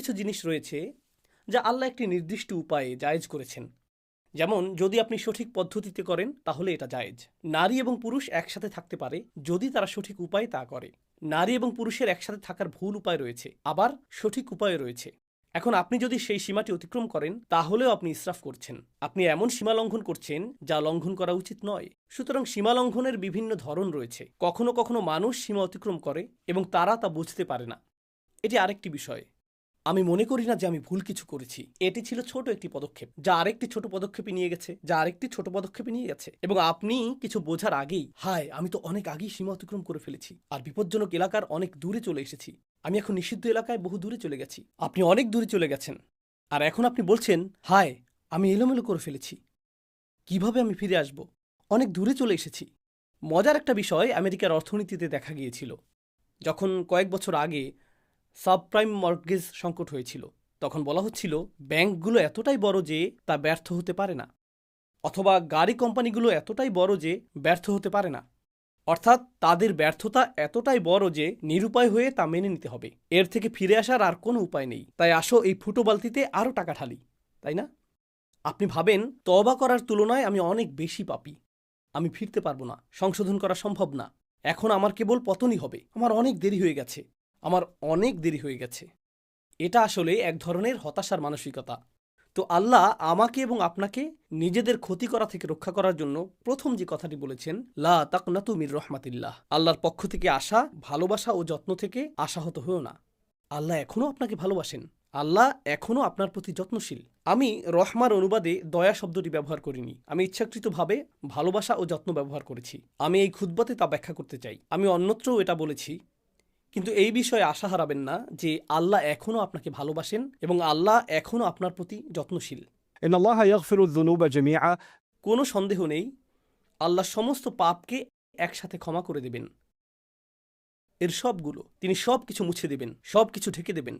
কিছু জিনিস রয়েছে যা আল্লাহ একটি নির্দিষ্ট উপায়ে জায়েজ করেছেন। যেমন, যদি আপনি সঠিক পদ্ধতিতে করেন, তাহলে এটা জায়েজ। নারী এবং পুরুষ একসাথে থাকতে পারে যদি তারা সঠিক উপায়ে তা করে। নারী এবং পুরুষের একসাথে থাকার ভুল উপায় রয়েছে, আবার সঠিক উপায় রয়েছে। এখন আপনি যদি সেই সীমাটি অতিক্রম করেন, তাহলেও আপনি ইসরাফ করছেন। আপনি এমন সীমা লঙ্ঘন করছেন যা লঙ্ঘন করা উচিত নয়। সুতরাং সীমা লঙ্ঘনের বিভিন্ন ধরন রয়েছে। কখনো কখনো মানুষ সীমা অতিক্রম করে এবং তারা তা বুঝতে পারে না। এটি আরেকটি বিষয়। আমি মনে করি না যে আমি ভুল কিছু করেছি। এটি ছিল ছোট একটি পদক্ষেপ, যা আরেকটি ছোট পদক্ষেপে নিয়ে গেছে, যা আরেকটি ছোট পদক্ষেপে নিয়ে গেছে। এবং আপনি কিছু বোঝার আগেই, হায়, আমি তো অনেক আগেই সীমা অতিক্রম করে ফেলেছি, আর বিপজ্জনক এলাকার অনেক দূরে চলে এসেছি। আমি এখন নিষিদ্ধ এলাকায় বহু দূরে চলে গেছি। আপনি অনেক দূরে চলে গেছেন। আর এখন আপনি বলছেন, হায়, আমি এলোমেলো করে ফেলেছি। কীভাবে আমি ফিরে আসব? অনেক দূরে চলে এসেছি। মজার একটা বিষয় আমেরিকার অর্থনীতিতে দেখা গিয়েছিল। যখন কয়েক বছর আগে সাবপ্রাইম মর্গেজ সংকট হয়েছিল। তখন বলা হচ্ছিল, ব্যাংকগুলো এতটাই বড় যে তা ব্যর্থ হতে পারে না, অথবা গাড়ি কোম্পানিগুলো এতটাই বড় যে ব্যর্থ হতে পারে না। অর্থাৎ তাদের ব্যর্থতা এতটাই বড় যে নিরুপায় হয়ে তা মেনে নিতে হবে। এর থেকে ফিরে আসার আর কোনো উপায় নেই। তাই আসো এই ফুটো বালতিতে আরও টাকা ঢালি, তাই না? আপনি ভাবেন তবা করার তুলনায় আমি অনেক বেশি পাপি। আমি ফিরতে পারব না, সংশোধন করা সম্ভব না। এখন আমার কেবল পতনই হবে। আমার অনেক দেরি হয়ে গেছে। আমার অনেক দেরি হয়ে গেছে। এটা আসলে এক ধরনের হতাশার মানসিকতা। তো আল্লাহ আমাকে এবং আপনাকে নিজেদের ক্ষতি করা থেকে রক্ষা করার জন্য প্রথম যে কথাটি বলেছেন, লা তাকনাতু মির রহমাতিল্লাহ। আল্লাহর পক্ষ থেকে আসা, ভালোবাসা ও যত্ন থেকে আশাহত হয়েও না। আল্লাহ এখনও আপনাকে ভালোবাসেন। আল্লাহ এখনও আপনার প্রতি যত্নশীল। আমি রহমার অনুবাদে দয়া শব্দটি ব্যবহার করিনি। আমি ইচ্ছাকৃতভাবে ভালোবাসা ও যত্ন ব্যবহার করেছি। আমি এই খুদ্বাতে তা ব্যাখ্যা করতে চাই। আমি অন্যত্রও এটা বলেছি কিন্তু এই বিষয়ে আশা হারাবেন না যে আল্লাহ এখনও আপনাকে ভালোবাসেন এবং আল্লাহ এখনও আপনার প্রতি যত্নশীল। কোনো সন্দেহ নেই আল্লাহ সমস্ত পাপকে একসাথে ক্ষমা করে দেবেন। এর সবগুলো তিনি সব কিছু মুছে দেবেন সব কিছু ঢেকে দেবেন।